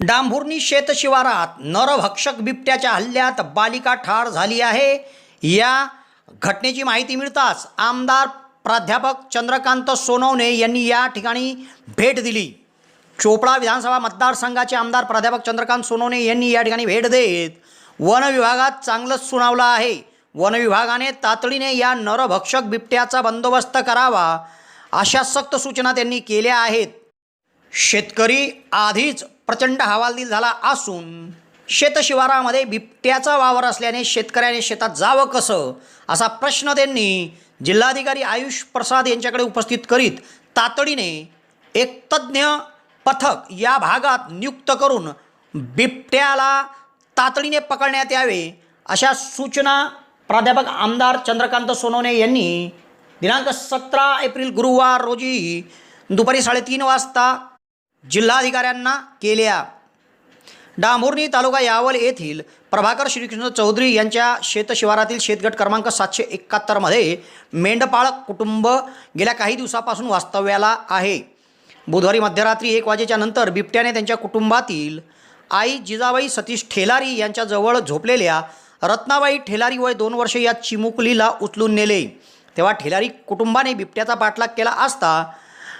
डांभुर्णी शेतशिवारात नरभक्षक बिबट्याच्या हल्ल्यात बालिका ठार झाली आहे. या घटनेची माहिती मिळताच आमदार प्राध्यापक चंद्रकांत सोनवणे यांनी या ठिकाणी भेट दिली. चोपडा विधानसभा मतदारसंघाचे आमदार प्राध्यापक चंद्रकांत सोनवणे यांनी या ठिकाणी भेट देत वन विभागात चांगलंच सुनावलं आहे. वन विभागाने तातडीने या नरभक्षक बिबट्याचा बंदोबस्त करावा अशा सक्त सूचना त्यांनी केल्या आहेत. शेतकरी आधीच प्रचंड हवालदिल झाला असून शेतशिवारामध्ये बिबट्याचा वावर असल्याने शेतकऱ्याने शेतात जावं कसं असा प्रश्न त्यांनी जिल्हाधिकारी आयुष प्रसाद यांच्याकडे उपस्थित करीत तातडीने एक तज्ज्ञ पथक या भागात नियुक्त करून बिबट्याला तातडीने पकडण्यात यावे अशा सूचना प्राध्यापक आमदार चंद्रकांत सोनवणे यांनी दिनांक सतरा एप्रिल गुरुवार रोजी दुपारी साडेतीन वाजता जिल्हाधिकाऱ्यांना केल्या. डांभोर्णी तालुका यावल येथील प्रभाकर श्रीकृष्ण चौधरी यांच्या शेतशिवारातील शेतगट क्रमांक सातशे एकाहत्तरमध्ये मेंढपाळ कुटुंब गेल्या काही दिवसापासून वास्तव्याला आहे. बुधवारी मध्यरात्री एक वाजेच्या नंतर बिबट्याने त्यांच्या कुटुंबातील आई जिजाबाई सतीश ठेलारी यांच्याजवळ झोपलेल्या रत्नाबाई ठेलारी वय दोन वर्षे या चिमुकलीला उचलून नेले. तेव्हा ठेलारी कुटुंबाने बिबट्याचा पाठलाग केला असता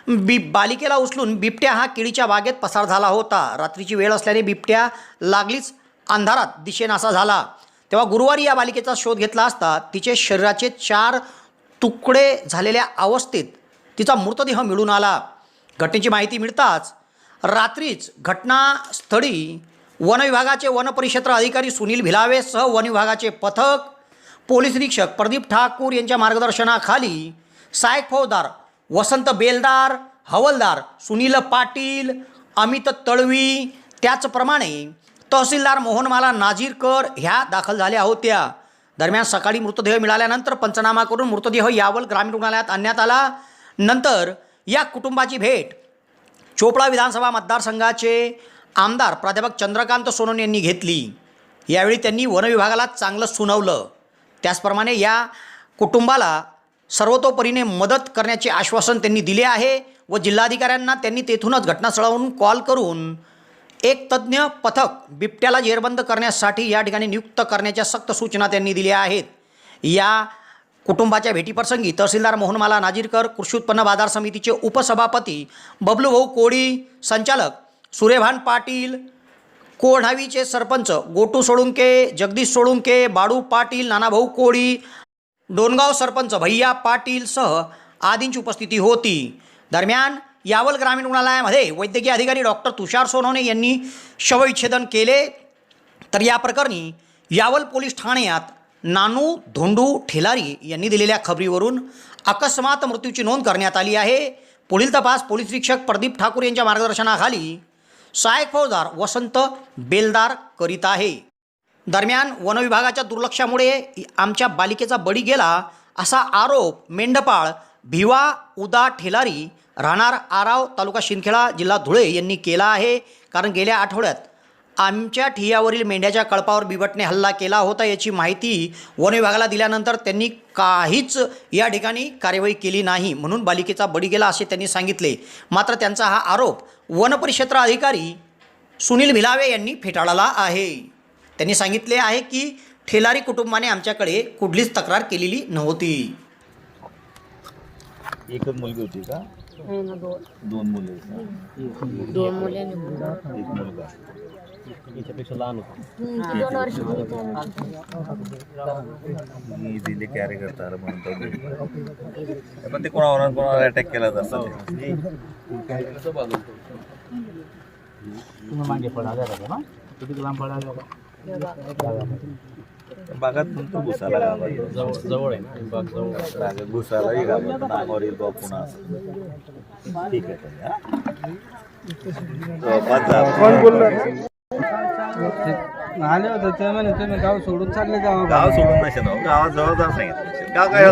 बि बालिकेला उचलून बिबट्या हा केळीच्या बागेत पसार झाला होता. रात्रीची वेळ असल्याने बिबट्या लागलीच अंधारात. दिशेनासा झाला. तेव्हा गुरुवारी या बालिकेचा शोध घेतला असता तिचे शरीराचे चार तुकडे झालेल्या अवस्थेत तिचा मृतदेह मिळून आला. घटनेची माहिती मिळताच रात्रीच घटनास्थळी वनविभागाचे वनपरिक्षेत्र अधिकारी सुनील भिलावे सह वन विभागाचे पथक पोलीस निरीक्षक प्रदीप ठाकूर यांच्या मार्गदर्शनाखाली सायक फौजदार वसंत बेलदार हवलदार सुनील पाटील अमित तळवी त्याचप्रमाणे तहसीलदार मोहनमाला नाजीरकर ह्या दाखल झाल्या होत्या. दरम्यान सकाळी मृतदेह मिळाल्यानंतर पंचनामा करून मृतदेह यावल ग्रामीण रुग्णालयात आणण्यात आला. नंतर या कुटुंबाची भेट चोपडा विधानसभा मतदारसंघाचे आमदार प्राध्यापक चंद्रकांत सोनवणे यांनी घेतली. यावेळी त्यांनी वनविभागाला चांगलं सुनावलं. त्याचप्रमाणे या कुटुंबाला सर्वतोपरीने मदत करण्याचे आश्वासन त्यांनी दिले आहे व जिल्हाधिकाऱ्यांना त्यांनी तेथूनच घटनास्थळावरून कॉल करून एक तज्ज्ञ पथक बिबट्याला जेरबंद करण्यासाठी या ठिकाणी नियुक्त करण्याच्या सक्त सूचना त्यांनी दिल्या आहेत. या कुटुंबाच्या भेटीप्रसंगी तहसीलदार मोहनमाला नाजीरकर कृषी उत्पन्न बाजार समितीचे उपसभापती बबलूभाऊ कोळी संचालक सुरेभान पाटील कोढावीचे सरपंच गोटू सोळुंके जगदीश सोळुंके बाळू पाटील नानाभाऊ कोळी डोनगाव सरपंच भैया पाटीलसह आदींची उपस्थिती होती. दरम्यान यावल ग्रामीण रुग्णालयामध्ये वैद्यकीय अधिकारी डॉक्टर तुषार सोनवणे यांनी शवविच्छेदन केले. तर या प्रकरणी यावल पोलीस ठाण्यात नानू धोंडू ठेलारी यांनी दिलेल्या खबरीवरून अकस्मात मृत्यूची नोंद करण्यात आली आहे. पुढील तपास पोलीस निरीक्षक प्रदीप ठाकूर यांच्या मार्गदर्शनाखाली सहायक फौजदार वसंत बेलदार करीत आहे. दरम्यान वनविभागाच्या दुर्लक्षामुळे आमच्या बालिकेचा बळी गेला असा आरोप मेंढपाळ भिवा उदा ठेलारी राहणार आराव तालुका शिंदखेडा जिल्हा धुळे यांनी केला आहे. कारण गेल्या आठवड्यात आमच्या ठियावरील मेंढ्याच्या कळपावर बिबटने हल्ला केला होता याची माहिती वनविभागाला दिल्यानंतर त्यांनी काहीच या ठिकाणी कार्यवाही केली नाही म्हणून बालिकेचा बळी गेला असे त्यांनी सांगितले. मात्र त्यांचा हा आरोप वनपरिक्षेत्र अधिकारी सुनील भिलावे यांनी फेटाळला आहे. त्यांनी सांगितले आहे की ठेलारी कुटुंबाने आमच्याकडे कुठलीच तक्रार केलेली नव्हती. एकच मुलगी होती का? दोन. दोन मुली? दोन मुले आणि मुलगा. एक मुलगा. याच्यापेक्षा लहान होता. हम्म, दोन वर्ष मी दिले कॅरी करता म्हणतो पण ते कोणावर कोणावर अटॅक केला असं तुम्ही मागे पडाले का ना किती लांब पडाले का? बागात तुमचं घुसाला जवळ जवळ आहे ना बाग जवळ. घुसालाही घाबरतो नांगावर येईल पुन्हा असं. ठीक आहे हा? आले होते ते म्हणे तुम्ही गाव सोडून चालले जावा गाव सोडून नसे ना गावात जवळ जा सांगितलं. गाव काय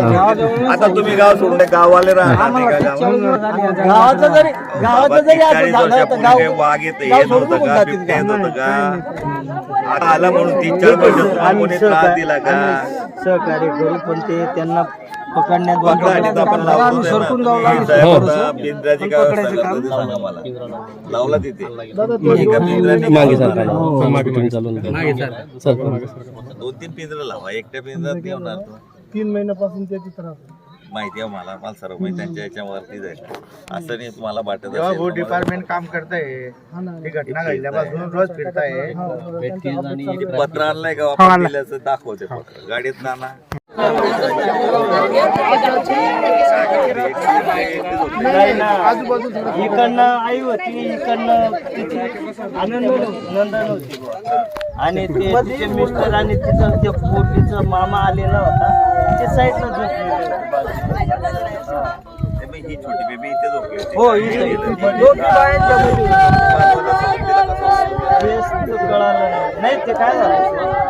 आता तुम्ही गाव सोडून ते गाववाले राहणार नाही का? गावात? गावाचं जरी गावाचं जरी असं चाळीस झालं तर वर्षापूर्वी गाव काही वाघ येत गाव येत सोडून नव्हतं का जातील बिबट्या येत? नव्हतं का? आता आला म्हणून तीन चार वर्ष तुम्हाला कोणी त्रास दिला का? सहकार्य करू पण ते त्यांना पकडण्यात आम्ही सरकून जाऊ. लागलो. आता पिंजऱ्याची काय सांगा मला. लावला तिथे. एका पिंजऱ्याने दोन तीन पिंजरे लावा. एकट्या पिंजऱ्यात नाही होणार तो. तीन महिन्यापासून त्याची त्रास माहिती आहे मला. मला सर्व माहिती त्यांच्या याच्यावरती जाईल. असं नाही तुम्हाला वाटत असेल डिपार्टमेंट काम करताय ही घटना घडल्यापासून रोज फिरताय. पत्र आणलंय का वापस दिल्याचं दाखवते पत्र. गाडीत नाना इकडनं आई होती इकडनं तिची आनंद नंदन होती. आणि ते तिचे मिस्टर आणि तिचं ते पोटीचं मामा आलेला होता ते साईडला झोपलेले ही छोटी बेबी इथे झोपली हो इथे कळालं नाही ते काय झालं?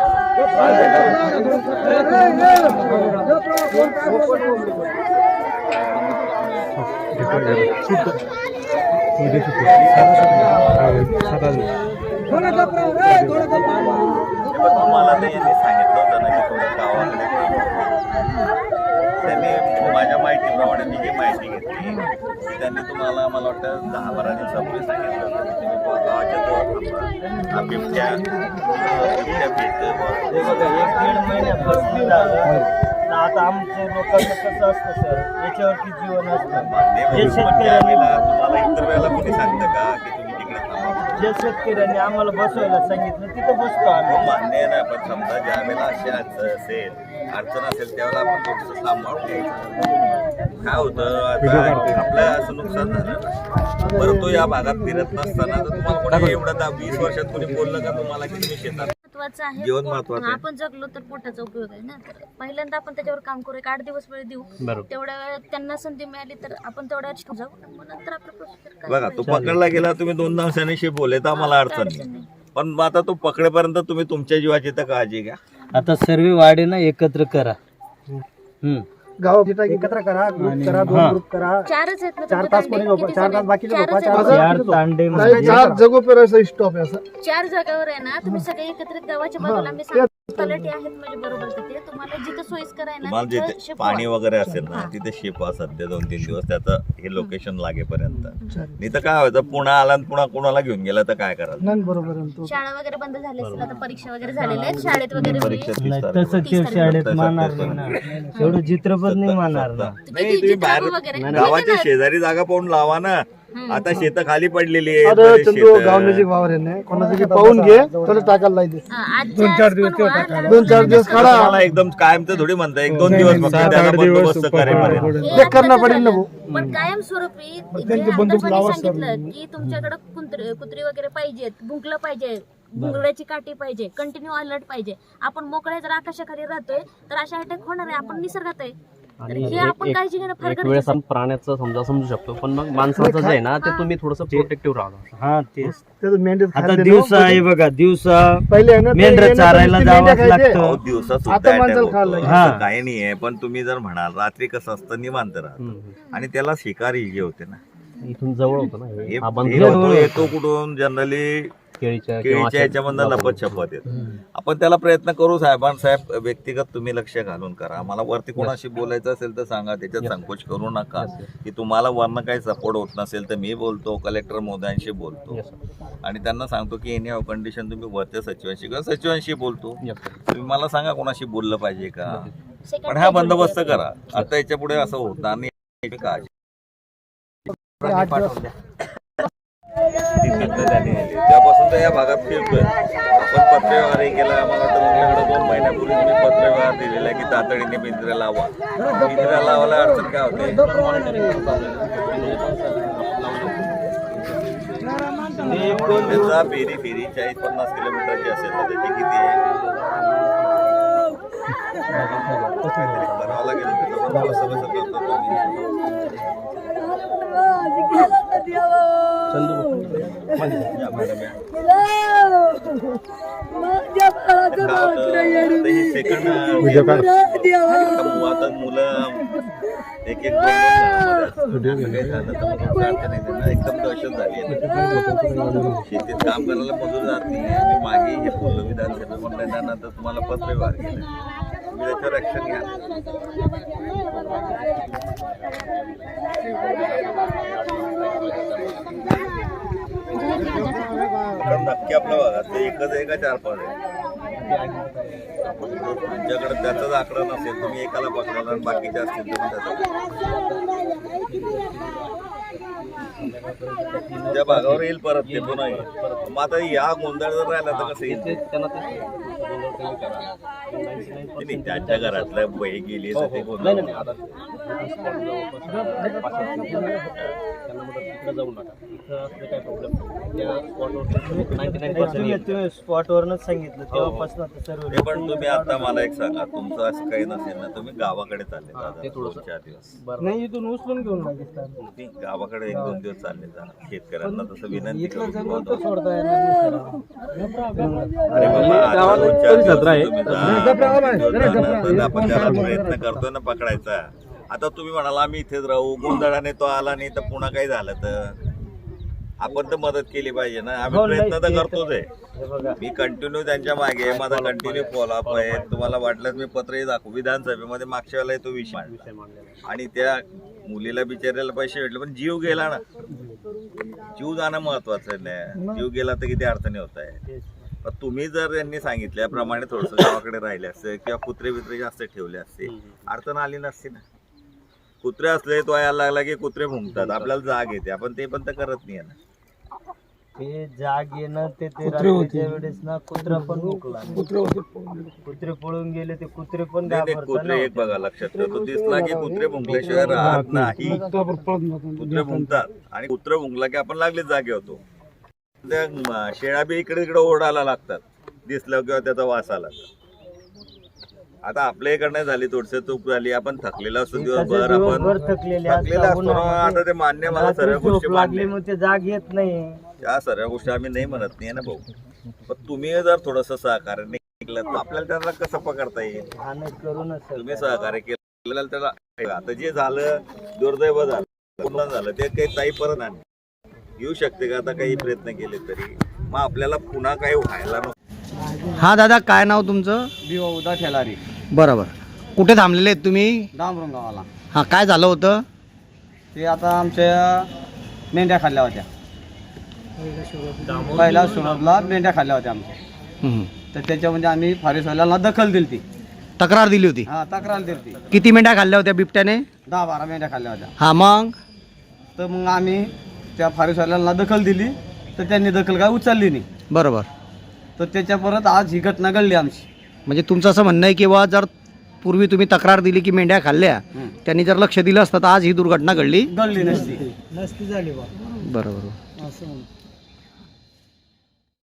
हे बघ, तुम्हाला नाही यांनी सांगितलं होतं ना की थोडं गावाकडे त्यांनी माझ्या माहितीप्रमाणे मी जी माहिती घेतली त्यांनी तुम्हाला मला वाटतं दहा बारा दिवसापूर्वी सांगितलं होतं तुम्ही गावाच्या जवळ. हा बिबट्या बिबट्या हे आता आमच्या लोकांचं कसं असतं सर? याच्यावरती जीवन असतं. मान्य आहे, जे पण शेतकऱ्यांनी त्यावेळेला तुम्हाला इतर वेळेला कोणी सांगतं का की तुम्ही तिकडे जे शेतकऱ्यांनी आम्हाला बसवायला सांगितलं तिथं बसतो आम्ही. मान्य आहे ना पण समजा ज्या वेळेला अशी अडचण असेल अडचण असेल त्यावेळेला आपण थोडंसं सांभाळून घ्यायचं काय होतं? आता आपलं असं नुकसान झालं. ना बरं तो या भागात फिरत नसताना तर तुम्हाला कोणी एवढं दहा वीस वर्षात कोणी बोललं का तुम्हाला की तुम्ही शेतात महत्वाचं आहे. जीवन पोट- महत्वाचं आहे. आपण जगलो तर पोटाचा उपयोग आहे ना. तर पहिल्यांदा आपण त्याच्यावर काम करू एक आठ दिवस वेळ देऊ. तेवढ्या वेळात त्यांना संधी मिळाली तर आपण तेवढ्या वेळात जाऊ. मग नंतर आपलं प्रोसिजर बघा तो पकडला गेला तुम्ही दोन दिवसांनी शिपवले तर आम्हाला अडचण नाही. पण मग आता तो पकडेपर्यंत तुम्ही तुमच्या जीवाची तर काळजी घ्या. आता सर्व वाडे ना एकत्र करा. हम्म. गाव एकत्र करा ग्रुप करा दोन ग्रुप करा. चारच आहेत ना चार तुमचे तास तांडे? कोणी झोपा- किती चार तास आहेत? बाकीचे चारच झोपा, आहेत. चार चार तांडे म्हणजे चार जगोपेराचा स्टॉप आहे असं. चार जागावर आहे ना तुम्ही सगळे एकत्रित गावाच्या बाजूला सांगतो. तलाठी आहेत म्हणजे बरोबर तिथे तुम्हाला जिथं सोयीस्कर आहे ना तुम्हाला तिथं जिथे शिकवा. पाणी वगैरे असेल ना तिथे शिपा सध्या दोन तीन दिवस त्याचं हे लोकेशन लागेपर्यंत. नाही तर काय व्हायचं पुन्हा आला आणि पुन्हा कोणाला घेऊन गेला तर काय करायचं? नाही बरोबर आहे तो. शाळा वगैरे बंद झाली असेल आता परीक्षा वगैरे झालेल्या आहेत शाळेत वगैरे परीक्षा तीस नाही तारखेला. तसं ते शाळेत मानणार नाही ना. एवढं चित्रपट नाही मानणार. ना नाही तुम्ही बाहेर वगैरे गावाच्या शेजारी जागा पाहून लावा ना. आता शेतं खाली पडलेली अरे चंदू नजीक वावर आहे ना. कोणाचं की पाहून घे. तुला टाकायला दोन चार दिवस दोन चार दिवस काढा एकदम कायमचं थोडी म्हणता एक दोन दिवस फक्त त्याचा बंदोबस्त करेपर्यंत. ते करणं पडेल ना भाऊ. पण आमदारपणी सांगितलं की तुमच्याकडे कुत्री कुत्री वगैरे पाहिजेत भुंकलं पाहिजे भुंगड्याची काठी पाहिजे कंटिन्यू अलर्ट पाहिजे. आपण मोकळ्या जर आकाशाखाली राहतोय तर अशा अटॅक होणार आहे. आपण निसर्गात आहे. तर हे आपण काळजी घेणं फार एक गरजेचं वेळेस आपण प्राण्याचं समजा समजू शकतो पण मग माणसाचं जे आहे ना ते तुम्ही थोडस प्रोटेक्टिव्ह राहा हा तेच त्याचं मेंढ्यात आता खाद्य दिवसा आहे बघा दिवसा पहिले आहे ना ते मेंढरं येणं चारायला नुसती मेंढ्या जावंच खायचे. लागतं. अहो, दिवसा आता सुद्धा attack माणसाला होतो. खायला लागेल. असं काही नाही आहे पण तुम्ही जर म्हणाल रात्री कसं असतं निवांत राहत आणि त्याला शिकार इजी होते ना इथून जवळ होतं ना हे हे. हा हे होतो येतो कुठून जनरली केळीच्या किंवा केळीच्या अशा- याच्यामधनं लपत छपत येत. आपण त्याला प्रयत्न करू साहेबांसाहेब व्यक्तिगत तुम्ही लक्ष घालून करा. मला वरती कोणाशी बोलायचं असेल तर सांगा त्याच्यात संकोच करू नका. की तुम्हाला वरनं काही सपोर्ट होत नसेल तर मी बोलतो कलेक्टर मोदयांशी बोलतो. Yes, sir. आणि त्यांना सांगतो की एनी कंडिशन तुम्ही वरच्या सचिवांशी किंवा सचिवांशी बोलतो. Yes, sir. तुम्ही मला सांगा कोणाशी बोललं पाहिजे का? पण हा बंदोबस्त करा. आता याच्यापुढे असं होणार नाही. काळजी ती खतं त्यांनी आहे त्यापासून तर या भागात फिरतोय. आपण पत्रव्यवहार हे केला. मला तर तुमच्याकडे दोन महिन्यापूर्वी मी पत्रव्यवहार दिलेला आहे की तातडीने पिंजऱ्या लावा. पिंजऱ्या लावायला अडचण काय होते? त्याचा फेरी फेरी चाळीस पन्नास किलोमीटरची असेल तर त्याची किती आहे? करावं लागेल. त्याचं पण मुलं एक एक एकदम दहशत झाली शेतीत काम करायला मजूर जात नाही मागे हे बोललो म्हणलं तर तुम्हाला पत्र व्यवहार केला. तुम्ही त्याच्यावर ऍक्शन घ्या नक्की आपल्या भागात ते एकच आहे का चार पाच आहे? तुमच्याकडे त्याचाच आकडा नसेल तुम्ही एकाला पकडला आणि बाकीचे असतील तुम्ही त्याचा. त्या भागावर येईल परत ते पुन्हा येईल. मग आता या गोंधळ जर राहिला तर कसं येईल? ते त्यांना ते गोंधळ कमी करा. 99% ते नाही, त्यांच्या घरातल्या बही गेली ते गोंधळ त्यांना म्हणतात तिकडे जाऊ नका. तुम्ही सांगितलं. तेव्हापासून आता सर्व ते पण तुम्ही आता मला एक सांगा तुमचं असं काही नसेल ना तुम्ही गावाकडे चालले हा, दादा ते थोडंसं- दोन चार दिवस. नाही इथून उचलून घेऊन लागेल तुम्ही गावाकडे एक दोन दिवस चालले जा शेतकऱ्यांना तसं विनंती करू सोडता येणार अरे बाबा आता दोन चार दिवस तुम्ही जा, दोन दिवस जाणार, तर आपण त्याला प्रयत्न करतोय ना पकडायचा. आता तुम्ही म्हणाला आम्ही इथेच राहू गोंधळाने तो आला नाही तर पुन्हा काही झालं तर? आपण तर मदत केली पाहिजे ना. आम्ही हो, नाही, प्रयत्न तर ते तर- करतोच आहे. हे बघा. मी कंटिन्यू त्यांच्या मागे आहे. माझा कंटिन्यू फॉलोअप आहे. तुम्हाला वाटलं मी पत्रही दाखवू. विधानसभेमध्ये मागच्या वेळेला तो विषय मांडला. आणि त्या मुलीला बिचारायला पैसे भेटले पण जीव गेला ना. जीव जाणं महत्वाचं नाही जीव गेला तर किती अडचणी होत आहे पण तुम्ही जर यांनी सांगितल्याप्रमाणे थोडस गावाकडे राहिले असते किंवा कुत्रे बित्रे जास्त ठेवले असते अडचण आली नसती ना. कुत्रे असले तो यायला लागला की कुत्रे भुंकतात. आपल्याला जाग येते. आपण ते पण तर करत नाही ना. ते जाग येणं ते ते रात्रीच्या वेळेस ना कुत्रा पण मुकला कुत्रे पळून गेले ते कुत्रे पण घाबरतात कुत्रे एक बघा लक्षात ठेवा. तो दिसला की कुत्रे भुंकल्याशिवाय राहत नाही. कुत्रे भुंकतात. आणि कुत्रे भुंकला की आपण लागले जागे होतो. त्या म, शेळ्या बी इकडे इकडे ओरडायला लागतात. दिसलं किंवा त्याचा वास आला. आता आपल्या इकडनं झाली थोडस चूक झाली. आपण थकलेलो असतो दिवसभर दिवसभर आपण थकलेले थकलेला असतात असतो. ना, उन्हामध्ये. आता ते मान्य मला सर्व रात्री गोष्टी झोप लागली मग ते जाग येत नाही. त्या सर्व गोष्टी आम्ही नाही म्हणत नाही ना भाऊ. पण तुम्ही जर थोडस सहकार्य नाही केलं तर आपल्याला त्याला कसं पकडता येईल? करूनच तुम्ही सहकार्य केलं त्याला आता जे झालं दुर्दैव झालं पूर्ण झालं ते काही ताई परत आणि. येऊ शकते का? आता काही प्रयत्न केले तरी. मग आपल्याला पुन्हा काही व्हायला नको. हा दादा काय नाव तुमचं? उदा ठेलारी. बरोबर. कुठे थांबलेले आहेत तुम्ही? डांबरून गावाला. हा काय झालं होतं? ते आता आमच्या मेंढ्या खाल्ल्या होत्या. पहिला सुरतला मेंढ्या खाल्ल्या होत्या आमच्या. हम्म. तर त्याच्यामध्ये आम्ही फारेसवाल्याला दखल दिली ती तक्रार दिली होती? हा तक्रार दिली ती किती मेंढ्या खाल्ल्या होत्या बिबट्याने? दहा बारा मेंढ्या खाल्ल्या होत्या. हा मग? तर मग आम्ही त्या फारेसवाल्याला दखल दिली. तर त्यांनी दखल काय उचलली नाही. बरोबर. तर त्याच्या परत आज ही घटना घडली आमची. म्हणजे तुमचं असं म्हणणं आहे की बा जर पूर्वी तुम्ही तक्रार दिली की मेंढ्या खाल्ल्या. त्यांनी जर लक्ष दिलं असतं तर आज ही दुर्घटना घडली. घडली नसती. नसती झाली बा बरोबर. असं